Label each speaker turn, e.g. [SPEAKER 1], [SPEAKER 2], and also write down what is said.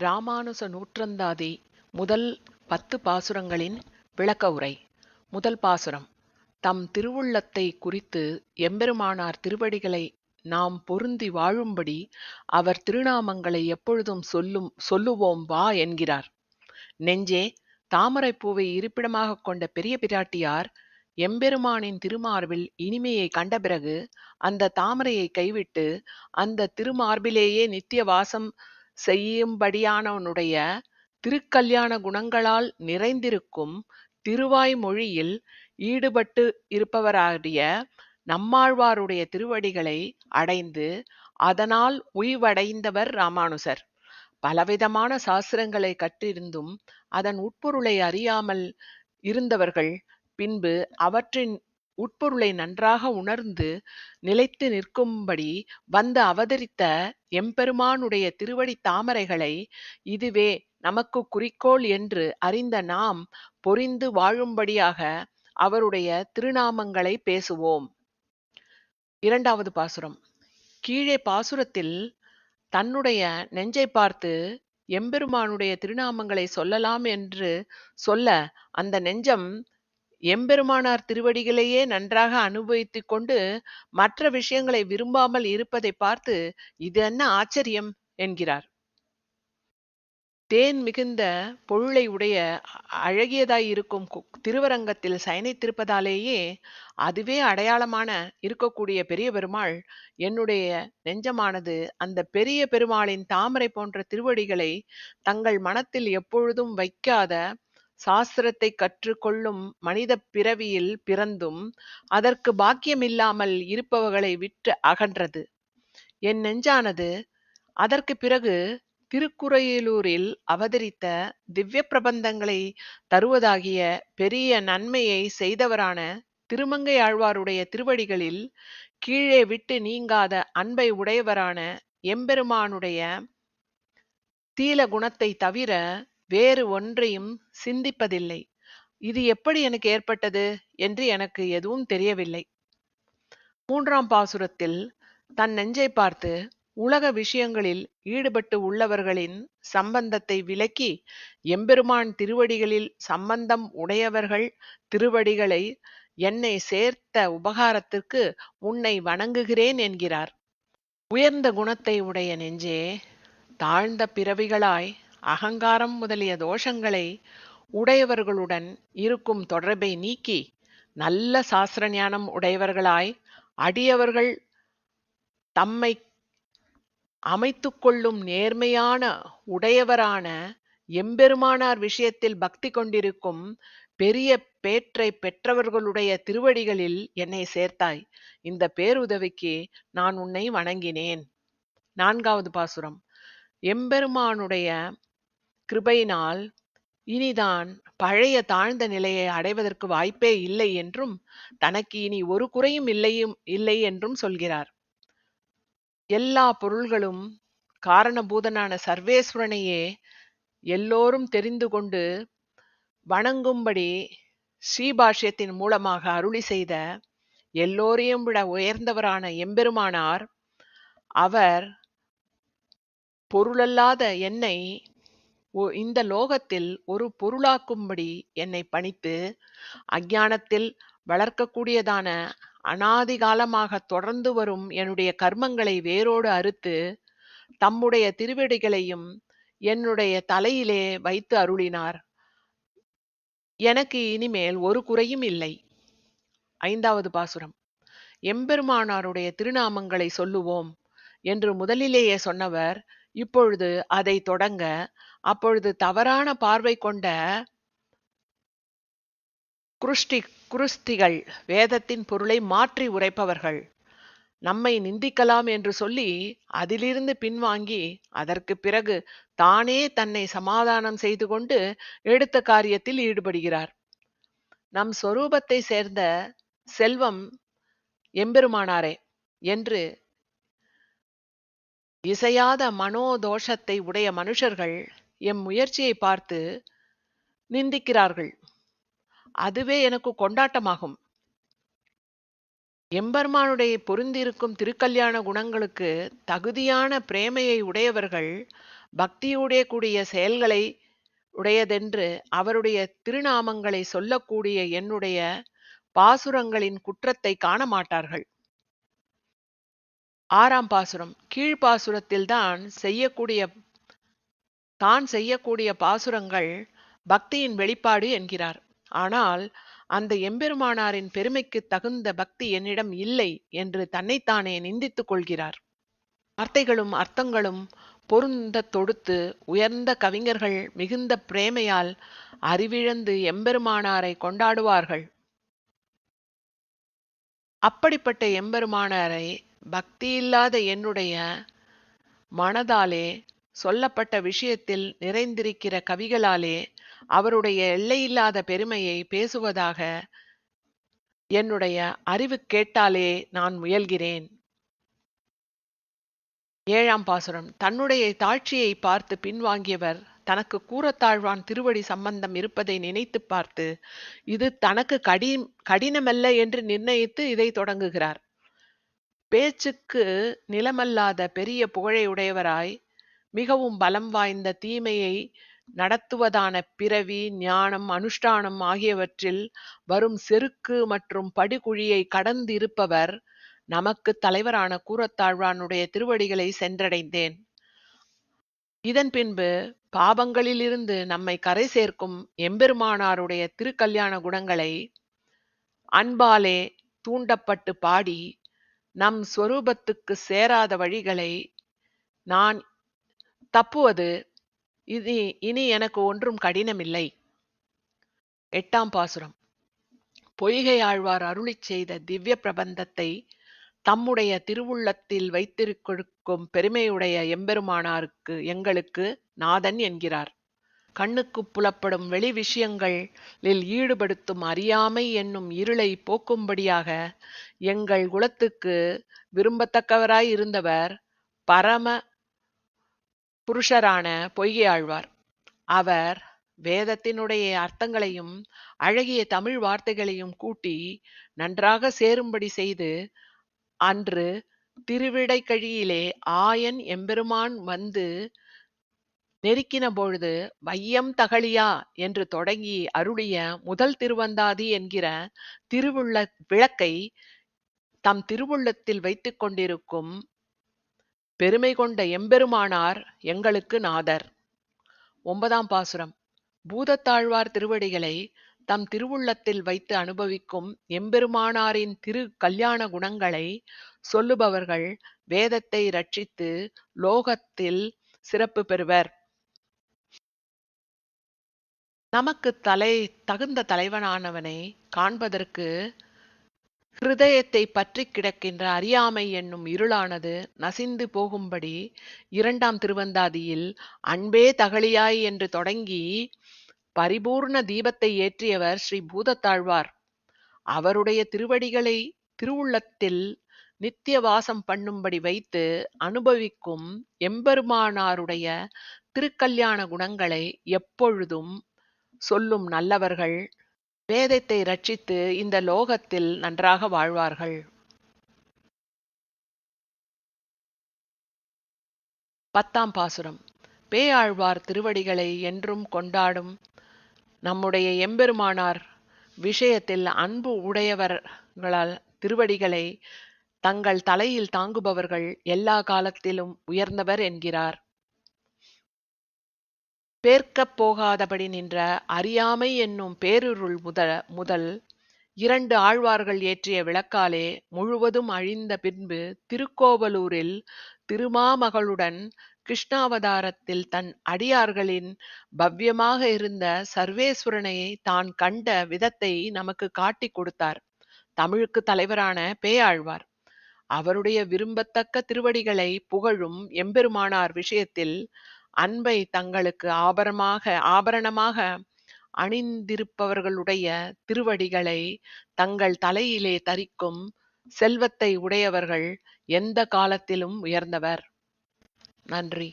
[SPEAKER 1] ராமானுச நூற்றந்தாதி முதல் பத்து பாசுரங்களின் விளக்க உரை. முதல் பாசுரம். தம் திருவுள்ளத்தை குறித்து எம்பெருமானார் திருவடிகளை நாம் பொருந்தி வாழும்படி அவர் திருநாமங்களை எப்பொழுதும் சொல்லும் சொல்லுவோம் வா என்கிறார். நெஞ்சே தாமரைப் பூவை இருப்பிடமாகக் கொண்ட பெரிய பிராட்டியார் எம்பெருமானின் திருமார்பில் இனிமையை கண்ட பிறகு அந்த தாமரையை கைவிட்டு அந்த திருமார்பிலேயே நித்திய வாசம் செய்யும்படியானவனுடைய திருக்கல்யாண குணங்களால் நிறைந்திருக்கும் திருவாய்மொழியில் ஈடுபட்டு இருப்பவராகிய நம்மாழ்வாருடைய திருவடிகளை அடைந்து அதனால் உய்வடைந்தவர் ராமானுசர். பலவிதமான சாஸ்திரங்களை கற்றிருந்தும் அதன் உட்பொருளை அறியாமல் இருந்தவர்கள் பின்பு அவற்றின் உட்பொருளை நன்றாக உணர்ந்து நிலைத்து நிற்கும்படி வந்து அவதரித்த எம்பெருமானுடைய திருவடி தாமரைகளை இதுவே நமக்கு குறிக்கோள் என்று அறிந்த நாம் பொரிந்து வாழும்படியாக அவருடைய திருநாமங்களை பேசுவோம். இரண்டாவது பாசுரம். கீழே பாசுரத்தில் தன்னுடைய நெஞ்சை பார்த்து எம்பெருமானுடைய திருநாமங்களை சொல்லலாம் என்று சொல்ல அந்த நெஞ்சம் எம்பெருமானார் திருவடிகளையே நன்றாக அனுபவித்துக் கொண்டு மற்ற விஷயங்களை விரும்பாமல் இருப்பதை பார்த்து இது என்ன ஆச்சரியம்? என்கிறார். தேன் மிகுந்த பொருளை உடைய அழகியதாயிருக்கும் திருவரங்கத்தில் சயனித்திருப்பதாலேயே அதுவே அடையாளமான இருக்கக்கூடிய பெரிய பெருமாள். என்னுடைய நெஞ்சமானது அந்த பெரிய பெருமாளின் தாமரை போன்ற திருவடிகளை தங்கள் மனத்தில் எப்பொழுதும் வைக்காத சாஸ்திரத்தை கற்றுக்கொள்ளும் மனித பிறவியில் பிறந்தும் அதற்கு பாக்கியமில்லாமல் இருப்பவர்களை விட்டு அகன்றது. என் நெஞ்சானது அதற்கு பிறகு திருக்குறையிலூரில் அவதரித்த திவ்ய பிரபந்தங்களை தருவதாகிய பெரிய நன்மையை செய்தவரான திருமங்கை ஆழ்வாருடைய திருவடிகளில் கீழே விட்டு நீங்காத அன்பை உடையவரான எம்பெருமானுடைய தீல குணத்தை தவிர வேறு ஒன்றையும் சிந்திப்பதில்லை. இது எப்படி எனக்கு ஏற்பட்டது என்று எனக்கு எதுவும் தெரியவில்லை. மூன்றாம் பாசுரத்தில் தன் நெஞ்சை பார்த்து உலக விஷயங்களில் ஈடுபட்டு உள்ளவர்களின் சம்பந்தத்தை விலக்கி எம்பெருமான் திருவடிகளில் சம்பந்தம் உடையவர்கள் திருவடிகளை என்னை சேர்த்த உபகாரத்திற்கு உன்னை வணங்குகிறேன் என்கிறார். உயர்ந்த குணத்தை உடைய நெஞ்சே தாழ்ந்த பிறவிகளாய் அகங்காரம் முதலிய தோஷங்களை உடையவர்களுடன் இருக்கும் தொடர்பை நீக்கி நல்ல சாஸ்திர ஞானம் உடையவர்களாய் அடியவர்கள் தம்மை அமைத்து கொள்ளும் நேர்மையான உடையவரான எம்பெருமானார் விஷயத்தில் பக்தி கொண்டிருக்கும் பெரிய பேற்றை பெற்றவர்களுடைய திருவடிகளில் என்னை சேர்த்தாய். இந்த பேருதவிக்கு நான் உன்னை வணங்கினேன். நான்காவது பாசுரம். எம்பெருமானுடைய கிருபையினால் இனிதான் பழைய தாழ்ந்த நிலையை அடைவதற்கு வாய்ப்பே இல்லை என்றும் தனக்கு இனி ஒரு குறையும் இல்லையும் இல்லை என்றும் சொல்கிறார். எல்லா பொருள்களும் காரணபூதனான சர்வேஸ்வரனையே எல்லோரும் தெரிந்து கொண்டு வணங்கும்படி ஸ்ரீபாஷ்யத்தின் மூலமாக அருளி செய்த எல்லோரையும் விட உயர்ந்தவரான எம்பெருமானார் அவர் பொருளல்லாத என்னை இந்த லோகத்தில் ஒரு பொருளாக்கும்படி என்னை பணித்து அஞ்ஞானத்தில் வளர்க்கக்கூடியதான அனாதிகாலமாக தொடர்ந்து வரும் என்னுடைய கர்மங்களை வேரோடு அறுத்து தம்முடைய திருவடிகளையும் என்னுடைய தலையிலே வைத்து அருளினார். எனக்கு இனிமேல் ஒரு குறையும் இல்லை. ஐந்தாவது பாசுரம். எம்பெருமானாருடைய திருநாமங்களை சொல்லுவோம் என்று முதலிலேயே சொன்னவர் இப்பொழுது அதை தொடங்க அப்பொழுது தவறான பார்வை கொண்ட குருஷ்டி குருஸ்திகள் வேதத்தின் பொருளை மாற்றி உரைப்பவர்கள். நம்மை நிந்திக்கலாம் என்று சொல்லி அதிலிருந்து பின்வாங்கி அதற்கு பிறகு தானே தன்னை சமாதானம் செய்து கொண்டு எடுத்த காரியத்தில் ஈடுபடுகிறார். நம் சொரூபத்தை சேர்ந்த செல்வம் எம்பெருமானாரே என்று இசையாத மனோதோஷத்தை உடைய மனுஷர்கள் எம் முயற்சியை பார்த்து நிந்திக்கிறார்கள். அதுவே எனக்கு கொண்டாட்டமாகும். எம்பெருமானுடைய பொருந்திருக்கும் திருக்கல்யாண குணங்களுக்கு தகுதியான பிரேமையை உடையவர்கள் பக்தியுடைய கூடிய செயல்களை உடையதென்று அவருடைய திருநாமங்களை சொல்லக்கூடிய என்னுடைய பாசுரங்களின் குற்றத்தை காண மாட்டார்கள் ஆறாம் பாசுரம். கீழ்ப்பாசுரத்தில்தான் செய்யக்கூடிய தான் செய்யக்கூடிய பாசுரங்கள் பக்தியின் வெளிப்பாடு என்கிறார். ஆனால் அந்த எம்பெருமானாரின் பெருமைக்கு தகுந்த பக்தி என்னிடம் இல்லை என்று தன்னைத்தானே நிந்தித்துக் கொள்கிறார். வார்த்தைகளும் அர்த்தங்களும் பொருந்த தொடுத்து உயர்ந்த கவிஞர்கள் மிகுந்த பிரேமையால் அறிவிழந்து எம்பெருமானாரை கொண்டாடுவார்கள். அப்படிப்பட்ட எம்பெருமானாரை பக்தியில்லாத என்னுடைய மனதாலே சொல்லப்பட்ட விஷயத்தில் நிறைந்திருக்கிற கவிகளாலே அவருடைய எல்லையில்லாத பெருமையை பேசுவதாக என்னுடைய அறிவு கேட்டாலே நான் முயல்கிறேன். ஏழாம் பாசுரம். தன்னுடைய தாட்சியை பார்த்து பின்வாங்கியவர் தனக்கு கூறத்தாழ்வான் திருவடி சம்பந்தம் இருப்பதை நினைத்து பார்த்து இது தனக்கு கடி கடினமல்ல என்று நிர்ணயித்து இதை தொடங்குகிறார். பேச்சுக்கு நிலமல்லாத பெரிய புகழை உடையவராய் மிகவும் பலம் வாய்ந்த தீமையை நடத்துவதான பிறவி ஞானம் அனுஷ்டானம் ஆகியவற்றில் வரும் செருக்கு மற்றும் படுகுழியை கடந்து இருப்பவர் நமக்கு தலைவரான கூறத்தாழ்வானுடைய திருவடிகளை சென்றடைந்தேன். இதன் பின்பு பாபங்களிலிருந்து நம்மை கரை சேர்க்கும் எம்பெருமானாருடைய திருக்கல்யாண குணங்களை அன்பாலே தூண்டப்பட்டு பாடி நம் ஸ்வரூபத்துக்கு சேராத வழிகளை நான் தப்புவது இனி இனி எனக்கு ஒன்றும் கடினமில்லை. எட்டாம் பாசுரம். பொய்கை ஆழ்வார் அருளிச் செய்த திவ்ய பிரபந்தத்தை தம்முடைய திருவுள்ளத்தில் வைத்திருக்கும் பெருமையுடைய எம்பெருமானாருக்கு எங்களுக்கு நாதன் என்கிறார். கண்ணுக்கு புலப்படும் வெளி விஷயங்களில் ஈடுபடுத்தும் அறியாமை என்னும் இருளை போக்கும்படியாக எங்கள் குலத்துக்கு விரும்பத்தக்கவராய் இருந்தவர் பரம புருஷரான பொய்கை ஆழ்வார் அவர் வேதத்தினுடைய அர்த்தங்களையும் அழகிய தமிழ் வார்த்தைகளையும் கூட்டி நன்றாக சேரும்படி செய்து அன்று திருவிடைக்கழியிலே ஆயன் எம்பெருமான் வந்து நெருக்கின பொழுது வையம் தகழியா? என்று தொடங்கி அருளிய முதல் திருவந்தாதி என்கிற திருவுள்ள விளக்கை தம் திருவுள்ளத்தில் வைத்து கொண்டிருக்கும் பெருமை கொண்ட எம்பெருமானார் எங்களுக்கு நாதர். ஒன்பதாம் பாசுரம். பூதத்தாழ்வார் திருவடிகளை தம் திருவுள்ளத்தில் வைத்து அனுபவிக்கும் எம்பெருமானாரின் திரு கல்யாண குணங்களை சொல்லுபவர்கள் வேதத்தை ரட்சித்து லோகத்தில் சிறப்பு பெறுவர். நமக்கு தலை தகுந்த தலைவனானவனை காண்பதற்கு ஹிருதயத்தை பற்றி கிடக்கின்ற அறியாமை என்னும் இருளானது நசிந்து போகும்படி இரண்டாம் திருவந்தாதியில் அன்பே தகழியாய் என்று தொடங்கி பரிபூர்ண தீபத்தை ஏற்றியவர் ஸ்ரீ பூதத்தாழ்வார். அவருடைய திருவடிகளை திருவுள்ளத்தில் நித்திய வாசம் பண்ணும்படி வைத்து அனுபவிக்கும் எம்பெருமானாருடைய திருக்கல்யாண குணங்களை எப்பொழுதும் சொல்லும் நல்லவர்கள் வேதத்தை ரட்சித்து இந்த லோகத்தில் நன்றாக வாழ்வார்கள். பத்தாம் பாசுரம். பேயாழ்வார் திருவடிகளை என்றும் கொண்டாடும் நம்முடைய எம்பெருமானார் விஷயத்தில் அன்பு உடையவர்களால் திருவடிகளை தங்கள் தலையில் தாங்குபவர்கள் எல்லா காலத்திலும் உயர்ந்தவர் என்கிறார். பேர்க்கப் போகாதபடி நின்ற அறியாமை என்னும் பேருருள் முதல் முதல் இரண்டு ஆழ்வார்கள் ஏற்றிய விளக்காலே முழுவதும் அழிந்த பின்பு திருக்கோவலூரில் திருமாமகளுடன் கிருஷ்ணாவதாரத்தில் தன் அடியார்களின் பவ்யமாக இருந்த சர்வேஸ்வரனை தான் கண்ட விதத்தை நமக்கு காட்டிக் கொடுத்தார். தமிழுக்கு தலைவரான பேயாழ்வார். அவருடைய விரும்பத்தக்க திருவடிகளை புகழும் எம்பெருமானார் விஷயத்தில் அன்பை தங்களுக்கு ஆபரமாக ஆபரணமாக அணிந்திருப்பவர்களுடைய திருவடிகளை தங்கள் தலையிலே தரிக்கும் செல்வத்தை உடையவர்கள் எந்த காலத்திலும் உயர்ந்தவர். நன்றி.